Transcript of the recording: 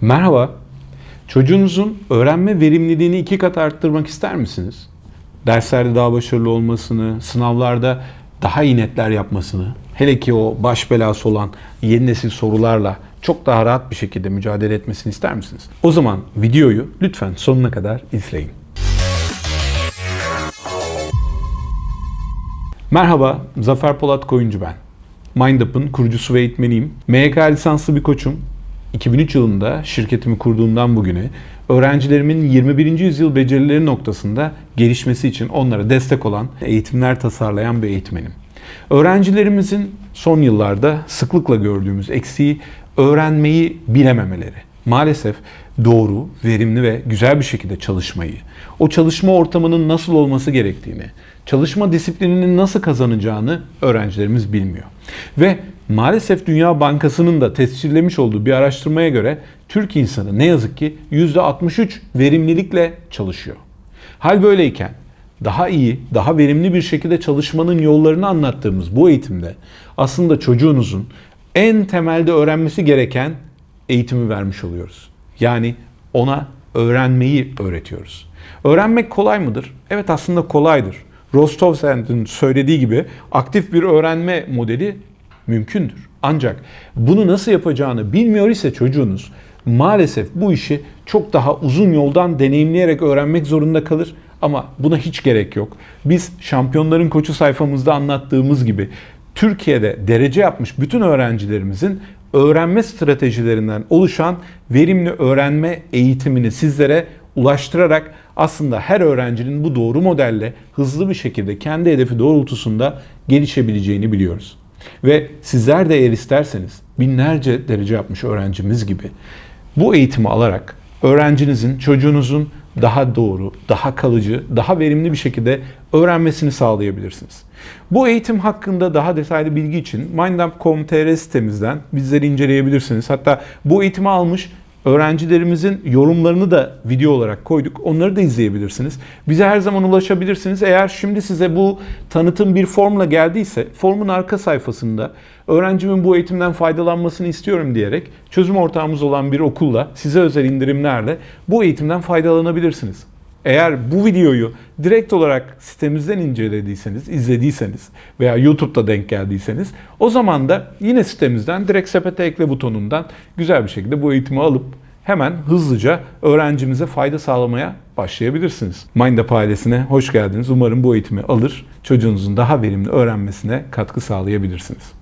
Merhaba. Çocuğunuzun öğrenme verimliliğini iki kat arttırmak ister misiniz? Derslerde daha başarılı olmasını, sınavlarda daha iyi netler yapmasını, hele ki o baş belası olan yeni nesil sorularla çok daha rahat bir şekilde mücadele etmesini ister misiniz? O zaman videoyu lütfen sonuna kadar izleyin. Merhaba, Zafer Polat Koyuncu ben. MindUp'ın kurucusu ve eğitmeniyim. MYK lisanslı bir koçum. 2003 yılında şirketimi kurduğumdan bugüne öğrencilerimin 21. yüzyıl becerileri noktasında gelişmesi için onlara destek olan eğitimler tasarlayan bir eğitmenim. Öğrencilerimizin son yıllarda sıklıkla gördüğümüz eksiği öğrenmeyi bilememeleri. Maalesef doğru, verimli ve güzel bir şekilde çalışmayı, o çalışma ortamının nasıl olması gerektiğini, çalışma disiplininin nasıl kazanacağını öğrencilerimiz bilmiyor. Ve maalesef Dünya Bankası'nın da tescillemiş olduğu bir araştırmaya göre Türk insanı ne yazık ki %63 verimlilikle çalışıyor. Hal böyleyken daha iyi, daha verimli bir şekilde çalışmanın yollarını anlattığımız bu eğitimde aslında çocuğunuzun en temelde öğrenmesi gereken eğitimi vermiş oluyoruz. Yani ona öğrenmeyi öğretiyoruz. Öğrenmek kolay mıdır? Evet aslında kolaydır. Rostovsend'in söylediği gibi aktif bir öğrenme modeli mümkündür. Ancak bunu nasıl yapacağını bilmiyor ise çocuğunuz maalesef bu işi çok daha uzun yoldan deneyimleyerek öğrenmek zorunda kalır. Ama buna hiç gerek yok. Biz şampiyonların koçu sayfamızda anlattığımız gibi Türkiye'de derece yapmış bütün öğrencilerimizin öğrenme stratejilerinden oluşan verimli öğrenme eğitimini sizlere ulaştırarak aslında her öğrencinin bu doğru modelle hızlı bir şekilde kendi hedefi doğrultusunda gelişebileceğini biliyoruz. Ve sizler de eğer isterseniz binlerce derece yapmış öğrencimiz gibi bu eğitimi alarak öğrencinizin, çocuğunuzun daha doğru, daha kalıcı, daha verimli bir şekilde öğrenmesini sağlayabilirsiniz. Bu eğitim hakkında daha detaylı bilgi için mindup.com.tr sitemizden bizleri inceleyebilirsiniz. Hatta bu eğitimi almış öğrencilerimizin yorumlarını da video olarak koyduk. Onları da izleyebilirsiniz. Bize her zaman ulaşabilirsiniz. Eğer şimdi size bu tanıtım bir formla geldiyse formun arka sayfasında öğrencimin bu eğitimden faydalanmasını istiyorum diyerek çözüm ortağımız olan bir okulla size özel indirimlerle bu eğitimden faydalanabilirsiniz. Eğer bu videoyu direkt olarak sitemizden incelediyseniz, izlediyseniz veya YouTube'da denk geldiyseniz o zaman da yine sitemizden direkt sepete ekle butonundan güzel bir şekilde bu eğitimi alıp hemen hızlıca öğrencimize fayda sağlamaya başlayabilirsiniz. MindUp ailesine hoş geldiniz. Umarım bu eğitimi alır, çocuğunuzun daha verimli öğrenmesine katkı sağlayabilirsiniz.